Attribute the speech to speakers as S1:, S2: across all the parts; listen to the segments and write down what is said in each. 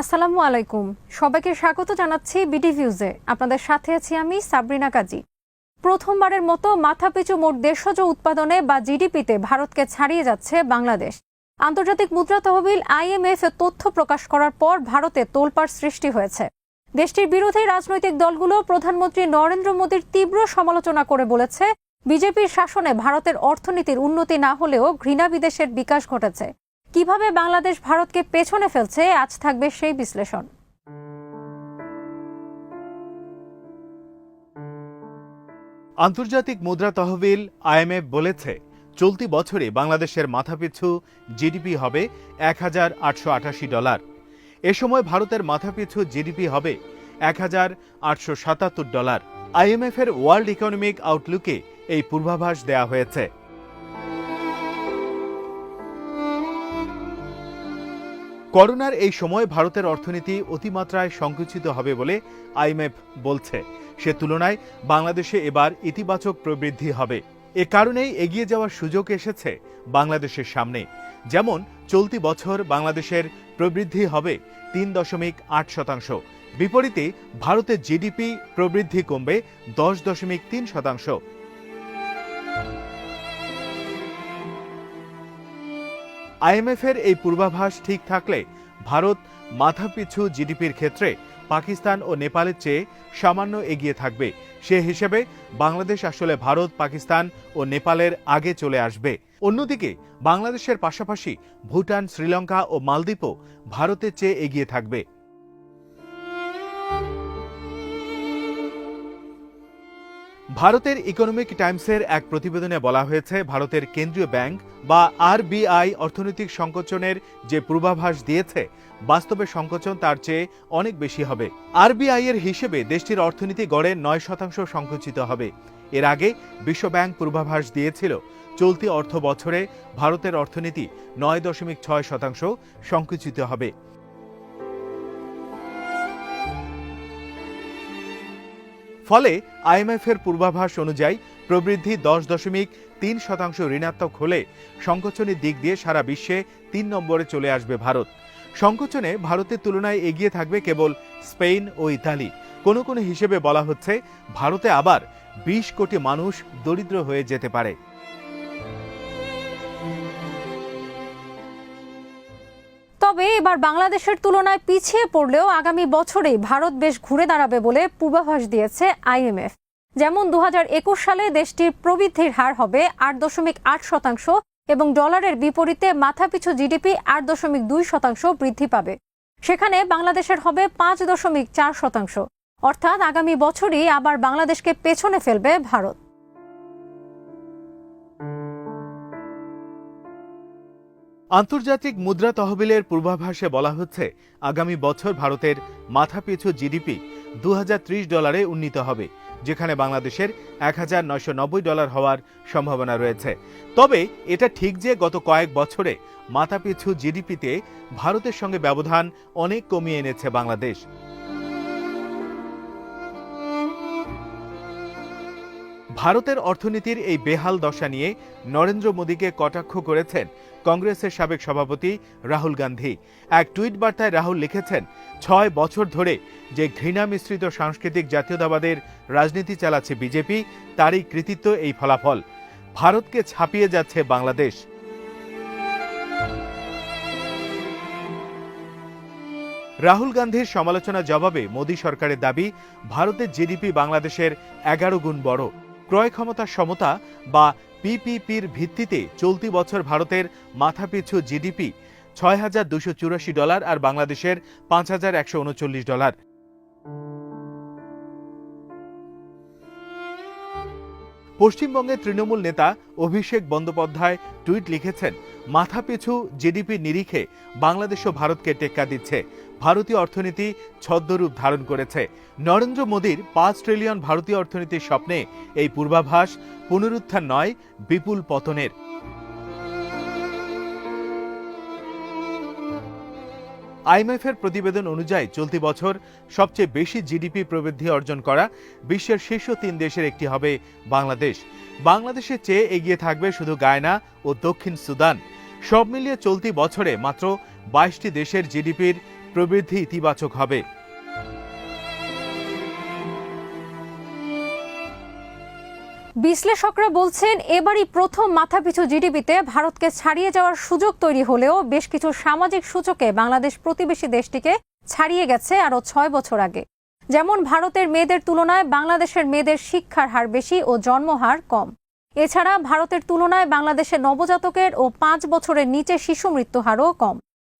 S1: আসসালামু আলাইকুম। সবাইকে স্বাগত জানাচ্ছি বিডি ভিউজে। আপনাদের সাথে আছি আমি সাবরিনা কাজী। প্রথমবারের মতো মাথাপিছু মোট দেশজ উৎপাদনে বা জিডিপিতে ভারতকে ছাড়িয়ে যাচ্ছে বাংলাদেশ। আন্তর্জাতিক মুদ্রা তহবিল আইএমএফ তথ্য প্রকাশ করার পর ভারতে তোলপাড় সৃষ্টি হয়েছে। দেশটির বিরোধী রাজনৈতিক দলগুলো প্রধানমন্ত্রী নরেন্দ্র মোদীর তীব্র সমালোচনা করে বলেছে, বিজেপির শাসনে ভারতের অর্থনীতির উন্নতি না হলেও ঘৃণা বিদেশের বিকাশ ঘটেছে। কীভাবে বাংলাদেশ ভারতকে পেছনে ফেলছে, আজ থাকবে সেই বিশ্লেষণ।
S2: আন্তর্জাতিক মুদ্রা তহবিল আইএমএফ বলেছে, চলতি বছরে বাংলাদেশের মাথাপিছু জিডিপি হবে এক হাজার আটশো আটাশি ডলার। এ সময় ভারতের মাথাপিছু জিডিপি হবে এক হাজার আটশো সাতাত্তর ডলার। আইএমএফ এর ওয়ার্ল্ড ইকোনমিক আউটলুকে এই পূর্বাভাস দেয়া হয়েছে। করোনার এই সময় ভারতের অর্থনীতি অতিমাত্রায় সংকুচিত হবে বলে আইএমএফ বলছে। সে তুলনায় বাংলাদেশে এবার ইতিবাচক প্রবৃদ্ধি হবে। এ কারণেই এগিয়ে যাওয়ার সুযোগ এসেছে বাংলাদেশের সামনে। যেমন, চলতি বছর বাংলাদেশের প্রবৃদ্ধি হবে তিন দশমিক আট শতাংশ। বিপরীতে, ভারতের জিডিপি প্রবৃদ্ধি কমবে দশ দশমিক তিন শতাংশ। আইএমএফ এর এই পূর্বাভাস ঠিক থাকলে ভারত মাথাপিছু জিডিপির ক্ষেত্রে পাকিস্তান ও নেপালের চেয়ে সামান্য এগিয়ে থাকবে। সে হিসেবে বাংলাদেশ আসলে ভারত, পাকিস্তান ও নেপালের আগে চলে আসবে। অন্যদিকে বাংলাদেশের পাশাপাশি ভুটান, শ্রীলঙ্কা ও মালদ্বীপও ভারতের চেয়ে এগিয়ে থাকবে। ভারতের ইকোনমিক টাইমসের এক প্রতিবেদনে বলা হয়েছে, ভারতের কেন্দ্রীয় ব্যাংক বা আরবিআই অর্থনৈতিক সংকোচনের যে পূর্বাভাস দিয়েছে, বাস্তবে সংকোচন তার চেয়ে অনেক বেশি হবে। আরবিআই এর হিসেবে দেশটির অর্থনীতি গড়ে নয় শতাংশ সংকুচিত হবে। এর আগে বিশ্বব্যাংক পূর্বাভাস দিয়েছিল, চলতি অর্থ বছরে ভারতের অর্থনীতি নয় দশমিক ছয় শতাংশ সংকুচিত হবে। ফলে আইএমএফ এর পূর্বাভাস অনুযায়ী প্রবৃদ্ধি দশ দশমিক তিন শতাংশ ঋণাত্মক হলে সংকোচনের দিক দিয়ে সারা বিশ্বে তিন নম্বরে চলে আসবে ভারত। সংকোচনে ভারতের তুলনায় এগিয়ে থাকবে কেবল স্পেন ও ইতালি। কোনো কোনো হিসেবে বলা হচ্ছে, ভারতে আবার বিশ কোটি মানুষ দরিদ্র হয়ে যেতে পারে।
S1: তবে এবার বাংলাদেশের তুলনায় পিছিয়ে পড়লেও আগামী বছরেই ভারত বেশ ঘুরে দাঁড়াবে বলে পূর্বাভাস দিয়েছে আইএমএফ। যেমন দু হাজার একুশ সালে দেশটির প্রবৃদ্ধির হার হবে আট দশমিক আট শতাংশ এবং ডলারের বিপরীতে মাথাপিছু জিডিপি আট দশমিক দুই শতাংশ বৃদ্ধি পাবে। সেখানে বাংলাদেশের হবে পাঁচ দশমিক চার শতাংশ। অর্থাৎ আগামী বছরই আবার বাংলাদেশকে পেছনে ফেলবে ভারত।
S2: আন্তর্জাতিক মুদ্রা তহবিলের পূর্বাভাসে বলা হচ্ছে, আগামী বছর ভারতের মাথাপিছু জিডিপি দু হাজার ত্রিশ ডলারে উন্নীত হবে, যেখানে বাংলাদেশের এক হাজার নয়শো নব্বই ডলার হওয়ার সম্ভাবনা রয়েছে। তবে এটা ঠিক যে গত কয়েক বছরে মাথাপিছু জিডিপিতে ভারতের সঙ্গে ব্যবধান অনেক কমিয়ে এনেছে বাংলাদেশ। ভারতের অর্থনীতির এই বেহাল দশা নিয়ে নরেন্দ্র মোদীকে কটাক্ষ করেছেন কংগ্রেসের সাবেক সভাপতি রাহুল গান্ধী। এক টুইট বার্তায় রাহুল লিখেছেন, ছয় বছর ধরে যে ঘৃণা মিশ্রিত সাংস্কৃতিক জাতীয়তাবাদের রাজনীতি চালাচ্ছে বিজেপি, তারই কৃতিত্ব এই ফলাফল। ভারতকে ছাপিয়ে যাচ্ছে বাংলাদেশ। রাহুল গান্ধীর সমালোচনা জবাবে মোদী সরকারের দাবি, ভারতের জিডিপি বাংলাদেশের এগারো গুণ বড়। ক্রয় ক্ষমতা সমতা বা পিপিপির ভিত্তিতে চলতি বছর ভারতের মাথাপিছু জিডিপি ছয় হাজার দুশো চুরাশি ডলার আর বাংলাদেশের পাঁচ হাজার একশো উনচল্লিশ ডলার। পশ্চিমবঙ্গের তৃণমূল নেতা অভিষেক বন্দ্যোপাধ্যায় টুইট লিখেছেন, মাথাপিছু জিডিপি নিরিখে বাংলাদেশ ও ভারতকে টেক্কা দিচ্ছে। ভারতীয় অর্থনীতি ছদ্মরূপ ধারণ করেছে। নরেন্দ্র মোদীর পাঁচ ট্রিলিয়ন ভারতীয় অর্থনীতির স্বপ্নে এই পূর্বাভাস পুনরুত্থান নয়, বিপুল পতনের। আইএমএফ এর প্রতিবেদন অনুযায়ী চলতি বছর সবচেয়ে বেশি জিডিপি প্রবৃদ্ধি অর্জন করা বিশ্বের শীর্ষ তিন দেশের একটি হবে বাংলাদেশ। বাংলাদেশের চেয়ে এগিয়ে থাকবে শুধু গায়না ও দক্ষিণ সুদান। সব মিলিয়ে চলতি বছরে মাত্র বাইশটি দেশের জিডিপির প্রবৃদ্ধি ইতিবাচক হবে।
S1: বিশ্লেষকরা বলছেন, এবারই প্রথম মাথাপিছু জিডিপিতে ভারতকে ছাড়িয়ে যাওয়ার সুযোগ তৈরি হলেও বেশ কিছু সামাজিক সূচকে বাংলাদেশ প্রতিবেশী দেশটিকে ছাড়িয়ে গেছে আরও ছয় বছর আগে। যেমন ভারতের মেয়েদের তুলনায় বাংলাদেশের মেয়েদের শিক্ষার হার বেশি ও জন্মহার কম। এছাড়া ভারতের তুলনায় বাংলাদেশের নবজাতকের ও পাঁচ বছরের নিচে শিশু মৃত্যু হারও কম।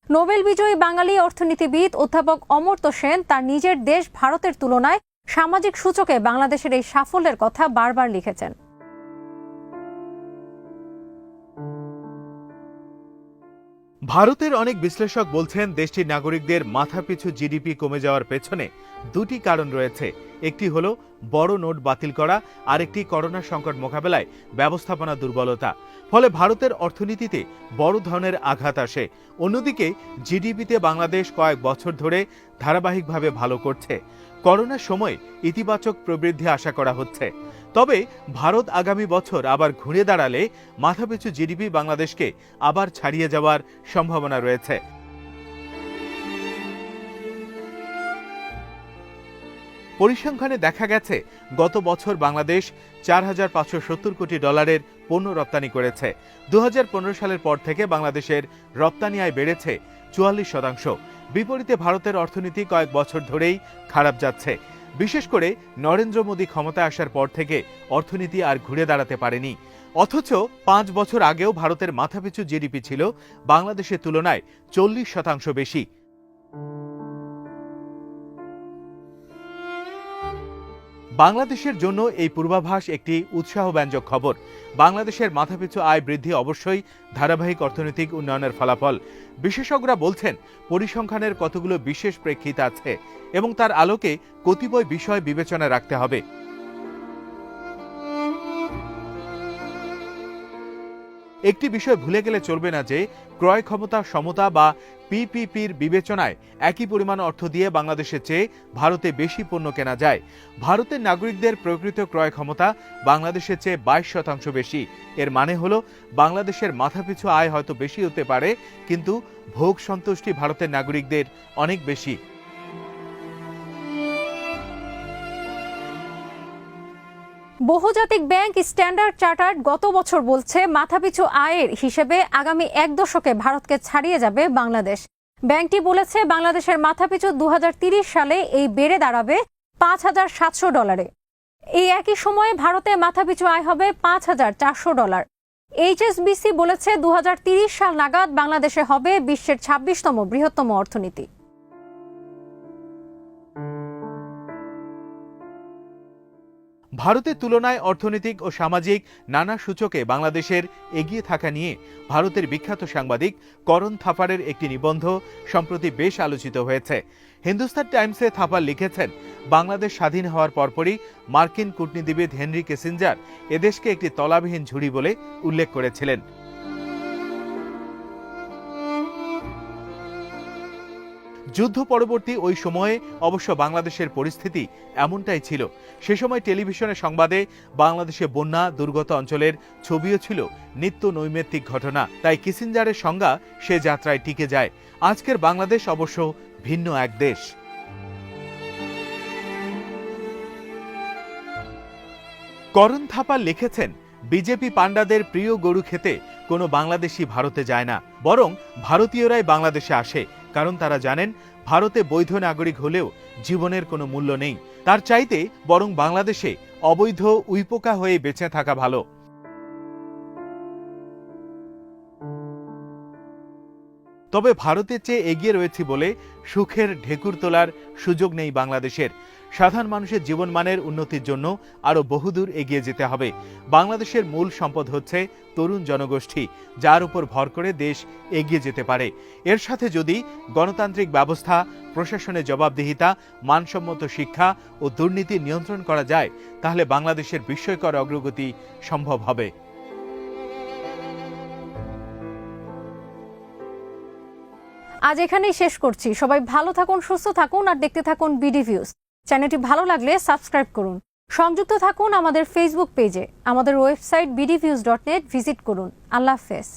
S1: নোবেল বিজয়ী বাঙালি অর্থনীতিবিদ অধ্যাপক অমর্ত্য সেন তার নিজের দেশ ভারতের তুলনায় সামাজিক সূচকে বাংলাদেশের এই সাফল্যের কথা বারবার লিখেছেন।
S2: ভারতের অনেক বিশ্লেষক বলছেন, দেশটির নাগরিকদের মাথাপিছু জিডিপি কমে যাওয়ার পেছনে দুটি কারণ রয়েছে। একটি হলো বড় নোট বাতিল করা, আরেকটি করোনা সংকট মোকাবেলায় ব্যবস্থাপনা দুর্বলতা। ফলে ভারতের অর্থনীতিতে বড় ধরনের আঘাত আসে। অন্যদিকে, জিডিপিতে বাংলাদেশ কয়েক বছর ধরে ধারাবাহিকভাবে ভালো করছে। করোনার সময় ইতিবাচক প্রবৃদ্ধি আশা করা হচ্ছে। তবে ভারত আগামী বছর আবার ঘুরে দাঁড়ালে মাথাপিছু জিডিপি বাংলাদেশকে আবার ছাড়িয়ে যাওয়ার সম্ভাবনা রয়েছে। পরিসংখ্যানে দেখা গেছে, গত বছর বাংলাদেশ চার হাজার পাঁচশো সত্তর কোটি ডলারের পণ্য রপ্তানি করেছে। দু হাজার পনেরো সালের পর থেকে বাংলাদেশের রপ্তানি আয় বেড়েছে চুয়াল্লিশ শতাংশ। বিপরীতে ভারতের অর্থনীতি কয়েক বছর ধরেই খারাপ যাচ্ছে। বিশেষ করে নরেন্দ্র মোদী ক্ষমতায় আসার পর থেকে অর্থনীতি আর ঘুরে দাঁড়াতে পারেনি। অথচ পাঁচ বছর আগেও ভারতের মাথাপিছু জিডিপি ছিল বাংলাদেশের তুলনায় চল্লিশ শতাংশ বেশি। বাংলাদেশের জন্য এই পূর্বাভাস একটি উৎসাহব্যঞ্জক খবর। বাংলাদেশের মাথাপিছু আয় বৃদ্ধি অবশ্যই ধারাবাহিক অর্থনৈতিক উন্নয়নের ফলাফল। বিশেষজ্ঞরা বলছেন, পরিসংখ্যানের কতগুলো বিশেষ প্রেক্ষিত আছে এবং তার আলোকে কতিপয় বিষয় বিবেচনা রাখতে হবে। একটি বিষয় ভুলে গেলে চলবে না যে, ক্রয় ক্ষমতা, সমতা বা পিপিপির বিবেচনায় একই পরিমাণ অর্থ দিয়ে বাংলাদেশের চেয়ে ভারতে বেশি পণ্য কেনা যায়। ভারতের নাগরিকদের প্রকৃত ক্রয় ক্ষমতা বাংলাদেশের চেয়ে বাইশ শতাংশ বেশি। এর মানে হল, বাংলাদেশের মাথাপিছু আয় হয়তো বেশি হতে পারে, কিন্তু ভোগ সন্তুষ্টি ভারতের নাগরিকদের অনেক বেশি।
S1: বহুজাতিক ব্যাংক স্ট্যান্ডার্ড চার্টার্ড গত বছর বলছে মাথাপিছু আয়ের হিসেবে আগামী এক দশকে ভারতকে ছাড়িয়ে যাবে বাংলাদেশ। ব্যাংকটি বলেছে বাংলাদেশের মাথাপিছু দু সালে এই বেড়ে দাঁড়াবে পাঁচ হাজার সাতশো ডলারে। এই একই সময়ে ভারতে মাথাপিছু আয় হবে পাঁচ হাজার চারশো ডলার। এইচএসবিসি বলেছে দু সাল নাগাদ বাংলাদেশে হবে বিশ্বের ছাব্বিশতম বৃহত্তম অর্থনীতি।
S2: ভারতের তুলনায় অর্থনৈতিক ও সামাজিক নানা সূচকে বাংলাদেশের এগিয়ে থাকা নিয়ে ভারতের বিখ্যাত সাংবাদিক করণ থাপারের একটি নিবন্ধ সম্প্রতি বেশ আলোচিত হয়েছে। হিন্দুস্তান টাইমসে থাপার লিখেছেন, বাংলাদেশ স্বাধীন হওয়ার পরপরই মার্কিন কূটনীতিবিদ হেনরি কেসিঞ্জার এদেশকে একটি তলাবিহীন ঝুড়ি বলে উল্লেখ করেছিলেন। যুদ্ধ পরবর্তী ওই সময়ে অবশ্য বাংলাদেশের পরিস্থিতি এমনটাই ছিল। সে সময় টেলিভিশনের সংবাদে বাংলাদেশে বন্যা, দুর্গত অঞ্চলের ছবিও ছিল নিত্য নৈমিত্তিক ঘটনা। তাই কিসিঞ্জারের সংজ্ঞা সে যাত্রায় টিকে যায়। আজকের বাংলাদেশ অবশ্য ভিন্ন এক দেশ। করণ থাপা লিখেছেন, বিজেপি পাণ্ডাদের প্রিয় গরু খেতে কোনো বাংলাদেশি ভারতে যায় না, বরং ভারতীয়রাই বাংলাদেশে আসে। কারণ তারা জানেন, ভারতে বৈধ নাগরিক হলেও জীবনের কোনো মূল্য নেই। তার চাইতে বরং বাংলাদেশে অবৈধ উইপোকা হয়ে বেঁচে থাকা ভালো। তবে ভারতের চেয়ে এগিয়ে রয়েছে বলে সুখের ঢেকুর তোলার সুযোগ নেই বাংলাদেশের। সাধারণ মানুষের জীবনমানের উন্নতির জন্য আরও বহুদূর এগিয়ে যেতে হবে। বাংলাদেশের মূল সম্পদ হচ্ছে তরুণ জনগোষ্ঠী, যার উপর ভর করে দেশ এগিয়ে যেতে পারে। এর সাথে যদি গণতান্ত্রিক ব্যবস্থা, প্রশাসনের জবাবদিহিতা, মানসম্মত শিক্ষা ও দুর্নীতি নিয়ন্ত্রণ করা যায়, তাহলে বাংলাদেশের বিস্ময়কর অগ্রগতি সম্ভব হবে।
S1: আজ এখানেই শেষ করছি। সবাই ভালো থাকুন, সুস্থ থাকুন, আর দেখতে থাকুন বিডি ভিউজ চ্যানেলটি ভালো লাগলে সাবস্ক্রাইব করুন। সংযুক্ত থাকুন আমাদের ফেসবুক পেজে আমাদের website BD views dot net visit করুন। আল্লাহ হাফেজ।